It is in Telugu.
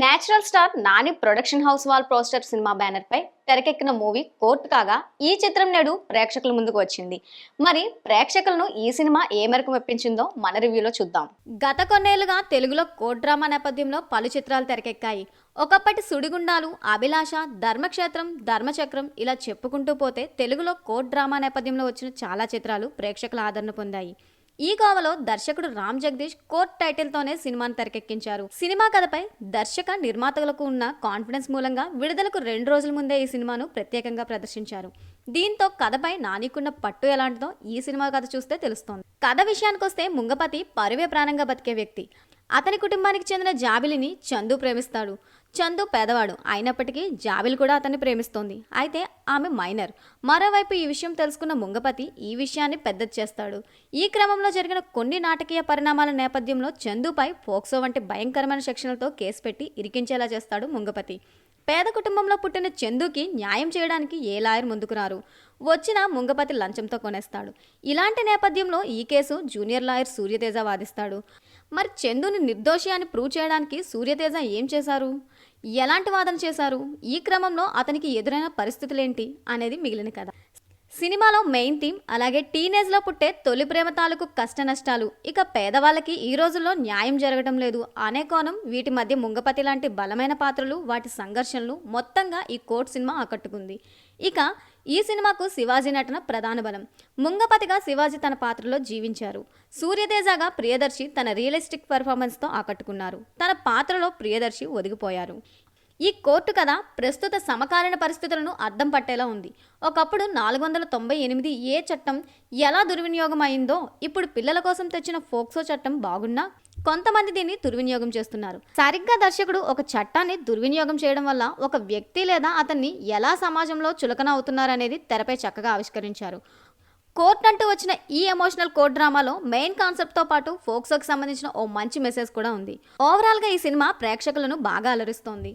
Natural star Nani production house wall poster cinema banner పై తెరకెక్కిన మూవీ కోర్టు కాగా ఈ చిత్రం నేడు ప్రేక్షకుల ముందుకు వచ్చింది. మరి ప్రేక్షకులను ఈ సినిమా ఏ మేరకు మెప్పించిందో మన రివ్యూలో చూద్దాం. గత కొన్నేళ్ళుగా తెలుగులో కోర్ట్ డ్రామా నేపథ్యంలో పలు చిత్రాలు తెరకెక్కాయి. ఒకప్పటి సుడిగుండాలు అభిలాష ధర్మక్షేత్రం ధర్మచక్రం ఇలా చెప్పుకుంటూ పోతే తెలుగులో కోర్ట్ డ్రామా నేపథ్యంలో వచ్చిన చాలా చిత్రాలు ప్రేక్షకుల ఆదరణ పొందాయి. ఈ కోవలో దర్శకుడు రామ్ జగదీష్ కోర్ట్ టైటిల్తోనే సినిమాను తెరకెక్కించారు. సినిమా కథపై దర్శక నిర్మాతలకు ఉన్న కాన్ఫిడెన్స్ మూలంగా విడుదలకు రెండు రోజుల ముందే ఈ సినిమాను ప్రత్యేకంగా ప్రదర్శించారు. దీంతో కథపై నానికున్న పట్టు ఎలాంటిదో ఈ సినిమా కథ చూస్తే తెలుస్తోంది. కథ విషయానికొస్తే ముంగపతి పరువే ప్రాణంగా బతికే వ్యక్తి. అతని కుటుంబానికి చెందిన జాబిలిని చందు ప్రేమిస్తాడు. చందు పేదవాడు. అయినప్పటికీ జాబిల్ కూడా అతన్ని ప్రేమిస్తోంది. అయితే ఆమె మైనర్. మరోవైపు ఈ విషయం తెలుసుకున్న ముంగపతి ఈ విషయాన్ని పెద్దది చేస్తాడు. ఈ క్రమంలో జరిగిన కొన్ని నాటకీయ పరిణామాల నేపథ్యంలో చందుపై పోక్సో వంటి భయంకరమైన శిక్షణలతో కేసు పెట్టి ఇరికించేలా చేస్తాడు ముంగపతి. పేద కుటుంబంలో పుట్టిన చందుకి న్యాయం చేయడానికి ఏ లాయర్ ముందుకురారు వచ్చిన ముంగపతి లంచంతో కొనేస్తాడు. ఇలాంటి నేపథ్యంలో ఈ కేసు జూనియర్ లాయర్ సూర్యతేజ వాదిస్తాడు. మరి చందుని నిర్దోషి అని ప్రూవ్ చేయడానికి సూర్యతేజ ఏం చేశారు? ఎలాంటి వాదన చేశారు? ఈ క్రమంలో అతనికి ఎదురైన పరిస్థితులేంటి? అనేది మిగిలిన కథ. సినిమాలో మెయిన్ థీమ్ అలాగే టీనేజ్లో పుట్టే తొలి ప్రేమ తాలూకు కష్ట నష్టాలు ఇక పేదవాళ్ళకి ఈ రోజుల్లో న్యాయం జరగడం లేదు. అనే కోణం వీటి మధ్య ముంగపతి లాంటి బలమైన పాత్రలు వాటి సంఘర్షణలు మొత్తంగా ఈ కోర్ట్ సినిమా ఆకట్టుకుంది. ఇక ఈ సినిమాకు శివాజీ నటన ప్రధాన బలం. ముంగపతిగా శివాజీ తన పాత్రలో జీవించారు. సూర్యతేజగా ప్రియదర్శి తన రియలిస్టిక్ పెర్ఫార్మెన్స్తో ఆకట్టుకున్నారు. తన పాత్రలో ప్రియదర్శి ఒదిగిపోయారు. ఈ కోర్టు కథ ప్రస్తుత సమకాలీన పరిస్థితులను అర్థం పట్టేలా ఉంది. ఒకప్పుడు నాలుగు వందల తొంభై ఎనిమిది ఏ చట్టం ఎలా దుర్వినియోగం అయిందో ఇప్పుడు పిల్లల కోసం తెచ్చిన ఫోక్సో చట్టం బాగున్నా? కొంతమంది దీన్ని దుర్వినియోగం చేస్తున్నారు. సరిగ్గా దర్శకుడు ఒక చట్టాన్ని దుర్వినియోగం చేయడం వల్ల ఒక వ్యక్తి లేదా అతన్ని ఎలా సమాజంలో చులకన అవుతున్నారనేది తెరపై చక్కగా ఆవిష్కరించారు. కోర్ట్ అంటూ వచ్చిన ఈ ఎమోషనల్ కోర్ట్ డ్రామాలో మెయిన్ కాన్సెప్ట్తో పాటు ఫోక్సోకి సంబంధించిన ఓ మంచి మెసేజ్ కూడా ఉంది. ఓవరాల్గా ఈ సినిమా ప్రేక్షకులను బాగా అలరిస్తోంది.